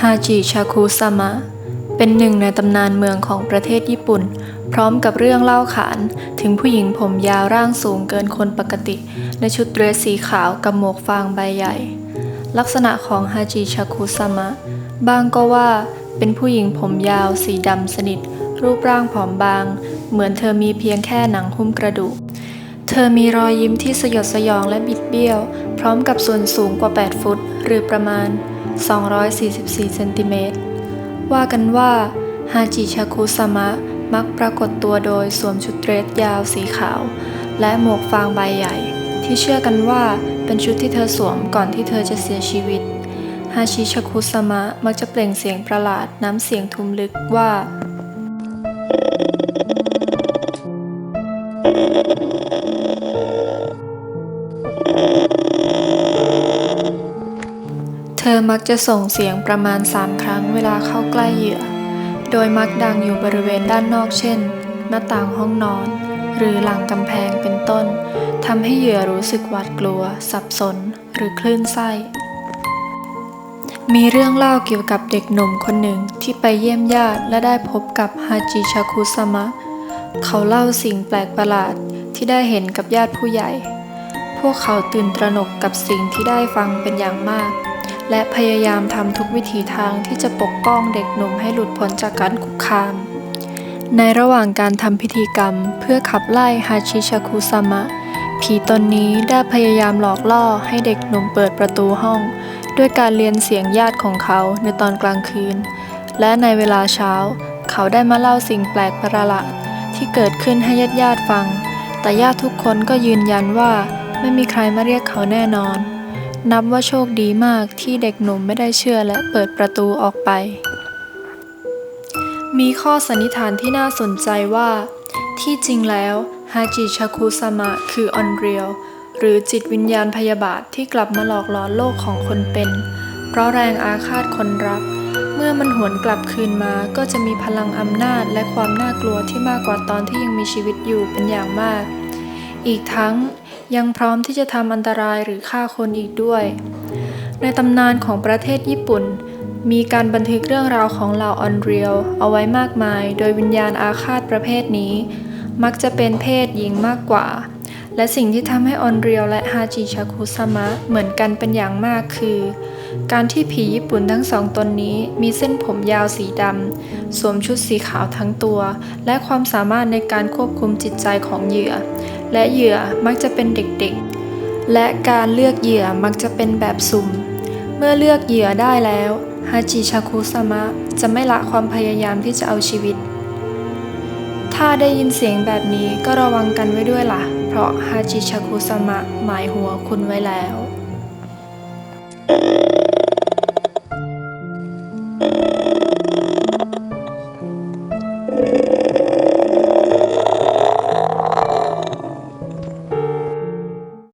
ฮาจิชาคุซามะ เป็นหนึ่งในตำนานเมืองของประเทศญี่ปุ่น พร้อมกับเรื่องเล่าขานถึงผู้หญิงผมยาวร่างสูงเกินคนปกติ ในชุดเดรสสีขาวกับหมวกฟางใบใหญ่ ลักษณะของฮาจิชาคุซามะ บางก็ว่าเป็นผู้หญิงผมยาวสีดำสนิท รูปร่างผอมบาง เหมือนเธอมีเพียงแค่หนังหุ้มกระดูก เธอมีรอยยิ้มที่สยดสยองและบิดเบี้ยว พร้อมกับส่วนสูงกว่า 8 ฟุต หรือประมาณ 244 เซนติเมตร ว่ากันว่าฮาจิชาคุสมะมักปรากฏตัวโดยสวมชุดเดรสยาวสีขาว และหมวกฟางใบใหญ่ ที่เชื่อกันว่าเป็นชุดที่เธอสวมก่อนที่เธอจะเสียชีวิตฮาชิชาคุสมะมักจะเปล่งเสียงประหลาดน้ำเสียงทุ้มลึกว่า อมักจะส่งเสียงประมาณ3ครั้งเวลาเข้าใกล้เหยื่อ โดยมักดังอยู่บริเวณด้านนอกเช่น หน้าต่างห้องนอน หรือหลังกำแพงเป็นต้นทำให้เหยื่อรู้สึกหวาดกลัว สับสน หรือคลื่นไส้ มีเรื่องเล่าเกี่ยวกับเด็กหนุ่มคนหนึ่งที่ไปเยี่ยมญาติและได้พบกับฮาจิชาคุสามะ เขาเล่าสิ่งแปลกประหลาดที่ได้เห็นกับญาติผู้ใหญ่ พวกเขาตื่นตระหนกกับสิ่งที่ได้ฟังเป็นอย่างมาก และพยายามทำทุกวิถีทางที่จะปกป้องเด็กหนุ่มให้หลุดพ้นจากการคุกคาม ในระหว่างการทำพิธีกรรมเพื่อขับไล่ฮาชิชาคุซามะ ผีตนนี้ได้พยายามหลอกล่อให้เด็กหนุ่มเปิดประตูห้อง ด้วยการเรียนเสียงญาติของเขาในตอนกลางคืน และในเวลาเช้า เขาได้มาเล่าสิ่งแปลกประหลาดที่เกิดขึ้นให้ญาติญาติฟัง แต่ญาติทุกคนก็ยืนยันว่าไม่มีใครมาเรียกเขาแน่นอน นับว่าโชคดีมากที่เด็กหนุ่มไม่ได้เชื่อและเปิดประตูออกไป มีข้อสันนิษฐานที่น่าสนใจว่า ที่จริงแล้วฮาจิชาคุสมะคือออนเรียลหรือจิตวิญญาณพยาบาทที่กลับมาหลอกหลอนโลกของคนเป็น เพราะแรงอาฆาตคนรัก เมื่อมันหวนกลับคืนมาก็จะมีพลังอำนาจและความน่ากลัวที่มากกว่าตอนที่ยังมีชีวิตอยู่เป็นอย่างมาก อีกทั้ง ยังพร้อมที่จะทำอันตรายหรือฆ่าคนอีกด้วย ในตำนานของประเทศญี่ปุ่น มีการบันทึกเรื่องราวของเหล่าออนเรียลเอาไว้มากมาย โดยวิญญาณอาฆาตประเภทนี้ มักจะเป็นเพศหญิงมากกว่า และสิ่งที่ทำให้ออนเรียลและฮาจิชาคุสามะเหมือนกันเป็นอย่างมากคือ การที่ผีญี่ปุ่นทั้งสองตนนี้มีเส้นผมยาวสีดำสวมชุดสีขาวทั้งตัว และความสามารถในการควบคุมจิตใจของเหยื่อ และเหยื่อมักจะเป็นเด็กๆ และการเลือกเหยื่อมักจะเป็นแบบสุ่ม เมื่อเลือกเหยื่อได้แล้วฮาจิชาคุสามะจะไม่ละความพยายามที่จะเอาชีวิต ถ้าได้ยินเสียงแบบนี้ก็ระวังกันไว้ด้วยล่ะ เพราะฮาจิชาคุสามะหมายหัวคุณไว้แล้วเออ